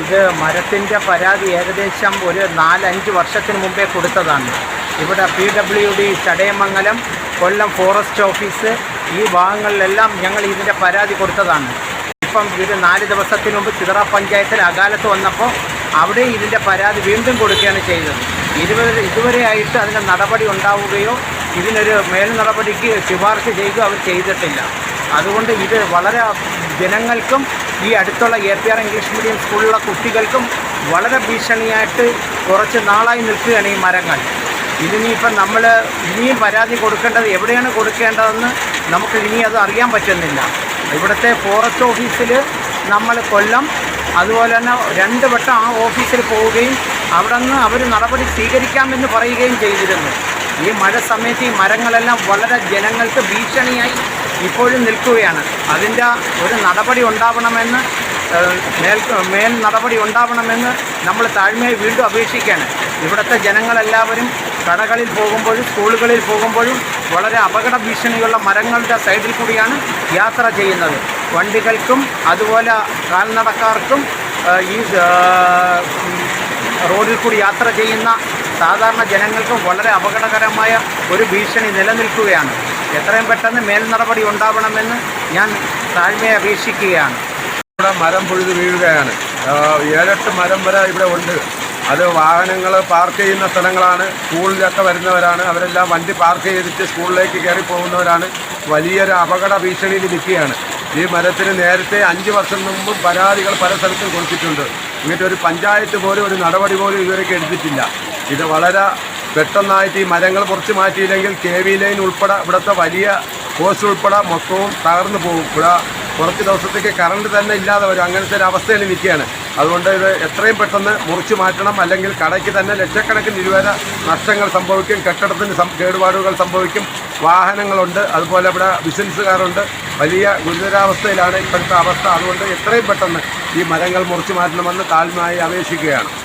ഇത് മരത്തിന്റെ പരാതി ഏകദേശം ഒരു നാലഞ്ച് വർഷത്തിന് മുമ്പേ കൊടുത്തതാണ്. ഇവിടെ P W D Chadayamangalam Kollam forest office ഈ ഭാഗങ്ങളിലെല്ലാം ഞങ്ങൾ ഇതിന്റെ പരാതി കൊടുത്തതാണ്. ഇപ്പം ഇത് നാല് ദിവസത്തിന് മുമ്പ് ചിതറ പഞ്ചായത്തിൽ അകാലത്ത് വന്നപ്പോൾ അവിടെ ഇതിന്റെ പരാതി വീണ്ടും കൊടുക്കുകയാണ് ചെയ്തത്. ഇതുവരെ ഇതുവരെയായിട്ട് അതിന്റെ നടപടി ഉണ്ടാവുകയോ ഇതിനൊരു മേൽ നടപടിക്ക് ശുപാർശ ചെയ്യുകയോ അവർ ചെയ്തിട്ടില്ല. അതുകൊണ്ട് ഇത് വളരെ ജനങ്ങൾക്കും ഈ അടുത്തുള്ള A P R English medium സ്കൂളിലുള്ള കുട്ടികൾക്കും വളരെ ഭീഷണിയായിട്ട് കുറച്ച് നാളായി നിൽക്കുകയാണ് ഈ മരങ്ങൾ. ഇതിനിപ്പം നമ്മൾ ഇനിയും പരാതി കൊടുക്കേണ്ടത് എവിടെയാണ് കൊടുക്കേണ്ടതെന്ന് നമുക്ക് ഇനി അത് അറിയാൻ പറ്റുന്നില്ല. ഇവിടുത്തെ ഫോറസ്റ്റ് ഓഫീസിൽ നമ്മൾ കൊല്ലം അതുപോലെ തന്നെ രണ്ട് വട്ടം ആ ഓഫീസിൽ പോവുകയും അവിടെ നിന്ന് അവർ നടപടി സ്വീകരിക്കാമെന്ന് പറയുകയും ചെയ്തിരുന്നു. ഈ മഴ സമയത്ത് ഈ മരങ്ങളെല്ലാം വളരെ ജനങ്ങൾക്ക് ഭീഷണിയായി ഇപ്പോഴും നിൽക്കുകയാണ്. അതിന്റെ ഒരു നടപടി ഉണ്ടാവണമെന്ന് മേൽ മേൽ നടപടി ഉണ്ടാവണമെന്ന് നമ്മൾ താഴ്മയെ വീണ്ടും അപേക്ഷിക്കുകയാണ്. ഇവിടുത്തെ ജനങ്ങളെല്ലാവരും കടകളിൽ പോകുമ്പോഴും സ്കൂളുകളിൽ പോകുമ്പോഴും വളരെ അപകട ഭീഷണിയുള്ള മരങ്ങളുടെ സൈഡിൽ കൂടിയാണ് യാത്ര ചെയ്യുന്നത്. വണ്ടികൾക്കും അതുപോലെ കാൽനടക്കാർക്കും ഈ റോഡിൽ കൂടി യാത്ര ചെയ്യുന്ന സാധാരണ ജനങ്ങൾക്കും വളരെ അപകടകരമായ ഒരു ഭീഷണി നിലനിൽക്കുകയാണ്. എത്രയും പെട്ടെന്ന് മേൽ നടപടി ഉണ്ടാവണമെന്ന് ഞാൻ താഴ്മയെ അപേക്ഷിക്കുകയാണ്. ഇവിടെ മരം പൊഴുത് വീഴുകയാണ്. ഏഴെട്ട് മരം വരെ ഇവിടെ ഉണ്ട്. അത് വാഹനങ്ങൾ പാർക്ക് ചെയ്യുന്ന സ്ഥലങ്ങളാണ്. സ്കൂളിലൊക്കെ വരുന്നവരാണ്. അവരെല്ലാം വണ്ടി പാർക്ക് ചെയ്തിട്ട് സ്കൂളിലേക്ക് കയറി പോകുന്നവരാണ്. വലിയൊരു അപകട ഭീഷണിയിൽ നിൽക്കുകയാണ്. ഈ മരത്തിന് നേരത്തെ അഞ്ച് വർഷം മുമ്പ് പരാതികൾ പല സ്ഥലത്തും കൊടുത്തിട്ടുണ്ട്. എന്നിട്ട് ഒരു പഞ്ചായത്ത് പോലും ഒരു നടപടി പോലും ഇതുവരെ എടുത്തിട്ടില്ല. ഇത് വളരെ പെട്ടെന്നായിട്ട് ഈ മരങ്ങൾ കുറച്ച് മാറ്റിയില്ലെങ്കിൽ കെ വി ലൈൻ ഉൾപ്പെടെ ഇവിടുത്തെ വലിയ പോസ്റ്റ് ഉൾപ്പെടെ മൊത്തവും തകർന്നു പോകും. ഇവിടെ കുറച്ച് ദിവസത്തേക്ക് കറണ്ട് തന്നെ ഇല്ലാതെ വരും. അങ്ങനത്തെ ഒരു അവസ്ഥയിൽ നിൽക്കുകയാണ്. അതുകൊണ്ട് ഇത് എത്രയും പെട്ടെന്ന് മുറിച്ച് മാറ്റണം. അല്ലെങ്കിൽ കടയ്ക്ക് തന്നെ ലക്ഷക്കണക്കിന് രൂപ നഷ്ടങ്ങൾ സംഭവിക്കും. കെട്ടിടത്തിന് കേടുപാടുകൾ സംഭവിക്കും. വാഹനങ്ങളുണ്ട്. അതുപോലെ ഇവിടെ ബിസിനസ്സുകാരുണ്ട്. വലിയ ഗുരുതരാവസ്ഥയിലാണ് ഇപ്പോഴത്തെ അവസ്ഥ. അതുകൊണ്ട് എത്രയും പെട്ടെന്ന് ഈ മരങ്ങൾ മുറിച്ച് മാറ്റണമെന്ന് താഴ്മയായി അപേക്ഷിക്കുകയാണ്.